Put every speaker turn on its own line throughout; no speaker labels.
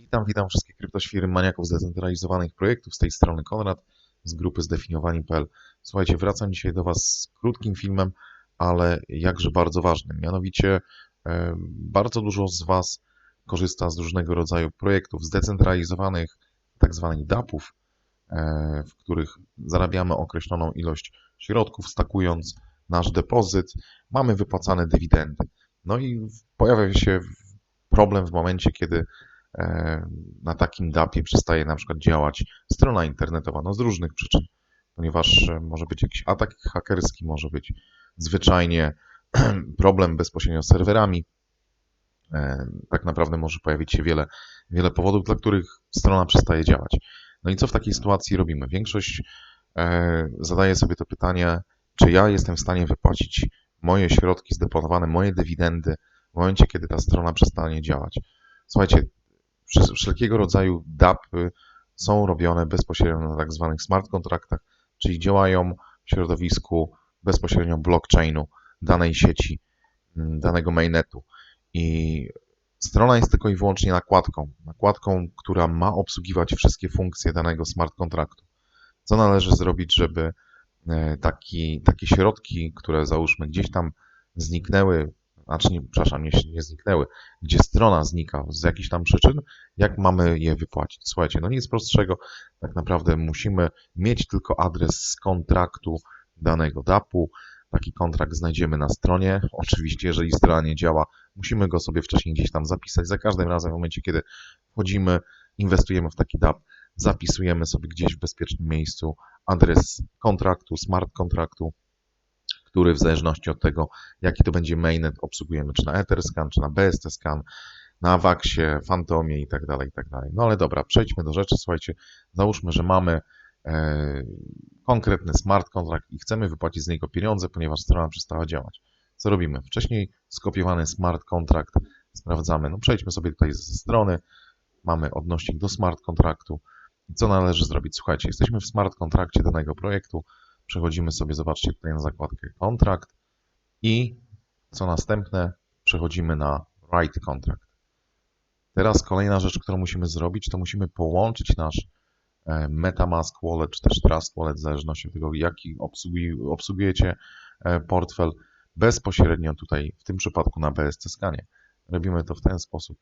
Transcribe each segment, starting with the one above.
Witam, witam wszystkich kryptoświry, maniaków zdecentralizowanych projektów. Z tej strony Konrad z grupy zdefiniowani.pl. Słuchajcie, wracam dzisiaj do Was z krótkim filmem, ale jakże bardzo ważnym. Mianowicie e, bardzo dużo z Was korzysta z różnego rodzaju projektów zdecentralizowanych, tak zwanych DAP-ów, e, w których zarabiamy określoną ilość środków, stakując nasz depozyt, mamy wypłacane dywidendy. No i pojawia się problem w momencie, kiedy na takim DAP-ie przestaje na przykład działać strona internetowa, no z różnych przyczyn, ponieważ e, może być jakiś atak hakerski, może być zwyczajnie problem bezpośrednio z serwerami. E, Tak naprawdę może pojawić się wiele, wiele powodów, dla których strona przestaje działać. No i co w takiej sytuacji robimy? Większość e, zadaje sobie to pytanie, czy ja jestem w stanie wypłacić moje środki zdeponowane, moje dywidendy w momencie, kiedy ta strona przestanie działać. Słuchajcie, wszelkiego rodzaju DAP-y są robione bezpośrednio na tak zwanych smart kontraktach, czyli działają w środowisku bezpośrednio blockchainu danej sieci, mm, danego mainnetu. I strona jest tylko i wyłącznie nakładką. Nakładką, która ma obsługiwać wszystkie funkcje danego smart kontraktu. Co należy zrobić, żeby e, taki, takie środki, które załóżmy gdzieś tam zniknęły, znaczy nie, przepraszam, nie, nie zniknęły, gdzie strona znika z jakichś tam przyczyn, jak mamy je wypłacić? Słuchajcie, no nic prostszego, tak naprawdę musimy mieć tylko adres z kontraktu danego DAP-u. Taki kontrakt znajdziemy na stronie. Oczywiście, jeżeli strona nie działa, musimy go sobie wcześniej gdzieś tam zapisać. Za każdym razem, w momencie, kiedy wchodzimy, inwestujemy w taki DAP, zapisujemy sobie gdzieś w bezpiecznym miejscu adres kontraktu, smart kontraktu, który w zależności od tego, jaki to będzie mainnet, obsługujemy czy na Etherscan, czy na BST Scan, na Avaxie, Fantomie i tak dalej, i tak dalej. No ale dobra, przejdźmy do rzeczy. Słuchajcie, załóżmy, że mamy e, konkretny smart kontrakt i chcemy wypłacić z niego pieniądze, ponieważ strona przestała działać. Co robimy? Wcześniej skopiowany smart kontrakt sprawdzamy. No przejdźmy sobie tutaj ze strony. Mamy odnośnik do smart kontraktu. I co należy zrobić? Słuchajcie, jesteśmy w smart kontrakcie danego projektu. Przechodzimy sobie, zobaczcie tutaj na zakładkę kontrakt i co następne, przechodzimy na write contract. Teraz kolejna rzecz, którą musimy zrobić, to musimy połączyć nasz e, MetaMask Wallet, czy też Trust Wallet, w zależności od tego, jaki obsługujecie e, portfel, bezpośrednio tutaj, w tym przypadku na BSC Scanie. Robimy to w ten sposób,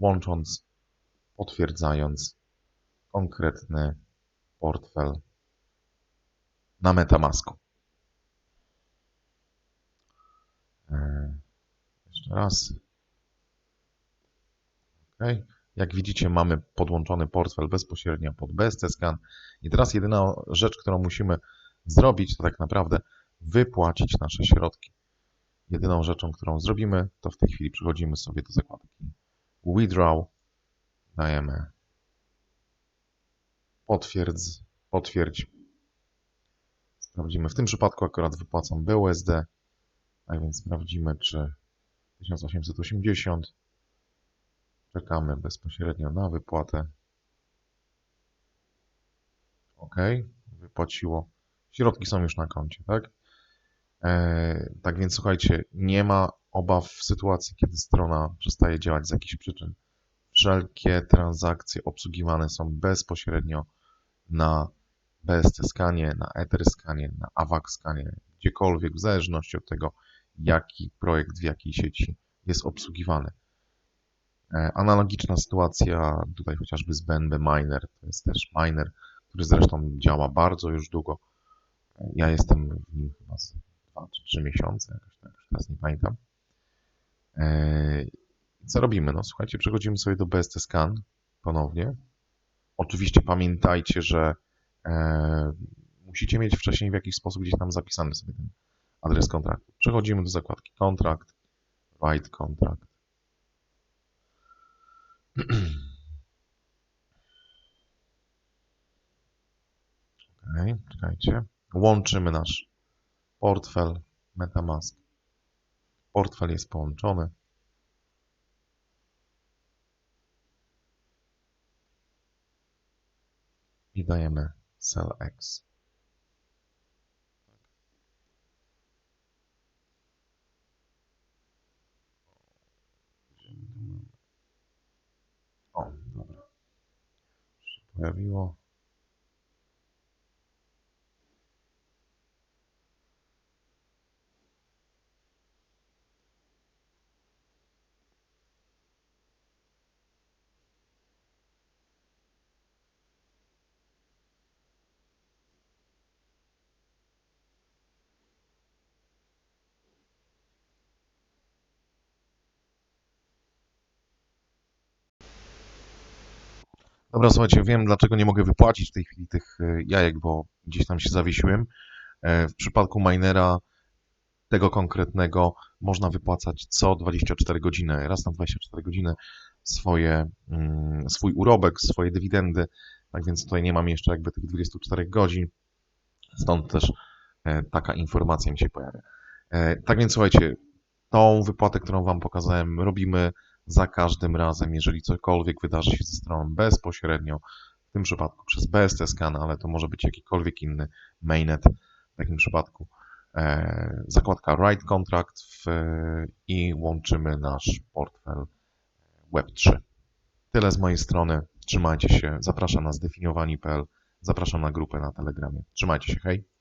łącząc, potwierdzając konkretny portfel na Metamasku. E, Jeszcze raz. OK. Jak widzicie, mamy podłączony portfel bezpośrednio pod BSC Scan. I teraz jedyna rzecz, którą musimy zrobić, to tak naprawdę wypłacić nasze środki. Jedyną rzeczą, którą zrobimy, to w tej chwili przechodzimy sobie do zakładki Withdraw. Dajemy potwierdź, potwierdź. Sprawdzimy. W tym przypadku akurat wypłacam BUSD, a więc sprawdzimy, czy 1880. Czekamy bezpośrednio na wypłatę. OK, wypłaciło. Środki są już na koncie, tak? E, tak więc słuchajcie, nie ma obaw w sytuacji, kiedy strona przestaje działać z jakichś przyczyn. Wszelkie transakcje obsługiwane są bezpośrednio na BST skanie, na Ether skanie, na AVAX skanie, gdziekolwiek, w zależności od tego, jaki projekt w jakiej sieci jest obsługiwany. E, Analogiczna sytuacja tutaj chociażby z BNB Miner, to jest też miner, który zresztą działa bardzo już długo. Ja jestem w nim chyba z 2 czy 3 miesiące, jakoś tak, już teraz nie pamiętam. E, Co robimy? No słuchajcie, przechodzimy sobie do BST Scan ponownie. Oczywiście pamiętajcie, że musicie mieć wcześniej w jakiś sposób gdzieś tam zapisany sobie ten adres kontraktu. Przechodzimy do zakładki kontrakt, write contract. Ok, czekajcie. Łączymy nasz portfel MetaMask. Portfel jest połączony. I dajemy cell X. O, dobra. Się pojawiło. Dobra, słuchajcie, wiem dlaczego nie mogę wypłacić w tej chwili tych e, jajek, bo gdzieś tam się zawiesiłem. E, W przypadku minera tego konkretnego można wypłacać co 24 godziny, raz na 24 godziny swoje, mm, swój urobek, swoje dywidendy. Tak więc tutaj nie mam jeszcze jakby tych 24 godzin. Stąd też e, taka informacja mi się pojawia. Tak więc słuchajcie, tą wypłatę, którą Wam pokazałem, robimy za każdym razem, jeżeli cokolwiek wydarzy się ze stroną bezpośrednio, w tym przypadku przez BST Scan, ale to może być jakikolwiek inny mainnet w takim przypadku. E, zakładka Write Contract w, i łączymy nasz portfel Web3. Tyle z mojej strony. Trzymajcie się. Zapraszam na zdefiniowani.pl. Zapraszam na grupę na Telegramie. Trzymajcie się. Hej.